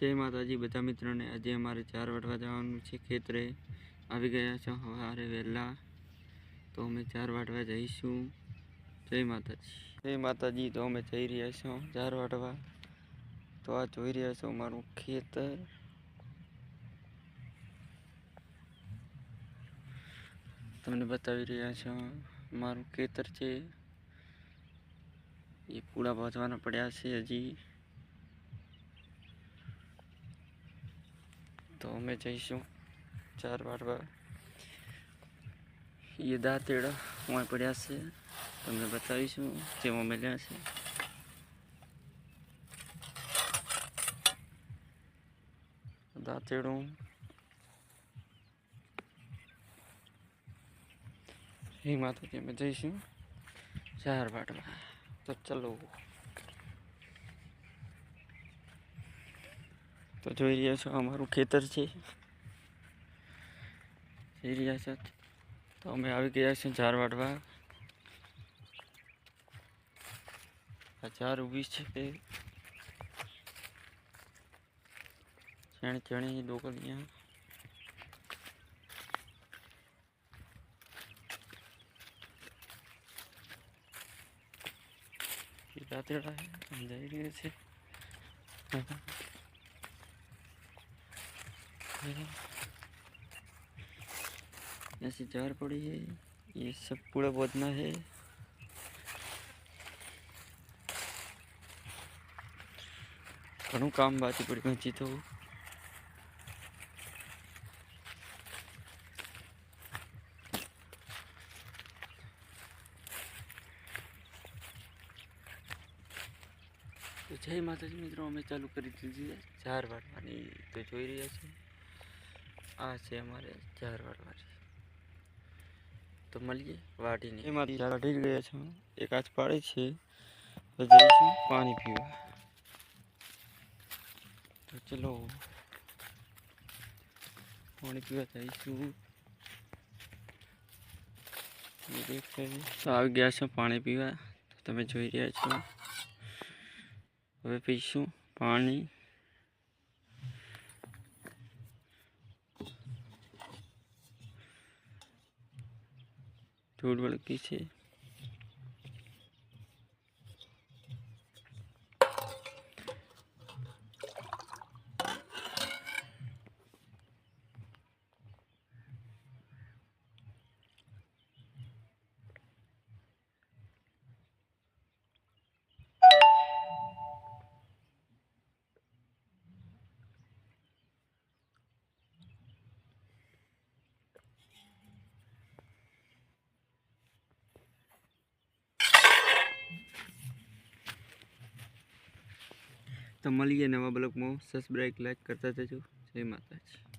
જય માતાજી બધા મિત્રોને. આજે અમારે ચાર વાટવા જવાનું છે ખેતરે. આવી ગયા છો સવારે વહેલા. તો અમે ચાર વાટવા જઈશું. જય માતાજી. જય માતાજી, તો અમે જઈ રહ્યા છો ચાર વાટવા તો આ જોઈ રહ્યા છો અમારું ખેતર. તમને બતાવી રહ્યા છો મારું ખેતર છે. એ પૂળા પહોંચવાના પડ્યા છે હજી. તો અમે જઈશું. ચાર વાળવા એ દાંતેડા હું પડ્યા છે. તમને બતાવીશું જેમાં મળ્યા છે. દાંતેડું. એ માતાજી અમે જઈશું. ચાર વાટવા તો ચલો. તો જોઈ રહ્યા છો અમારું ખેતર છે. જોઈ રહ્યા છો. તો અમે આવી ગયા છીએ ઝાર વાટવા આ ઝાર ઊભી છે તે. ચણી ચણી ડોકલિયા રાતેડા જઈ રહ્યા છે. ऐसी जार पड़ी है ये सब पूरा बोदना है ઘણું કામ બાકી પડ્યું હજી તો તો જય માતાજી મિત્રો અમે ચાલુ કરી દીધી છે ચાર વાટવાની તો જોઈ રહ્યા છે आज से हमारे चार बार तो मलिए, वाटी नहीं। माँ चार ठीक गए एक आज पड़े छे तो जैसे पानी पियो। तो चलो, पानी पियो जाइए देखते हैं। तो आ गया छो पानी पीवा तो तब जो रहा छो। हमें पीसू पानी ધૂળ વળગી છે. તો મળીએ નવા બ્લોગમાં. સબસ્ક્રાઈબ લાઈક કરતા જજો. જય માતાજી.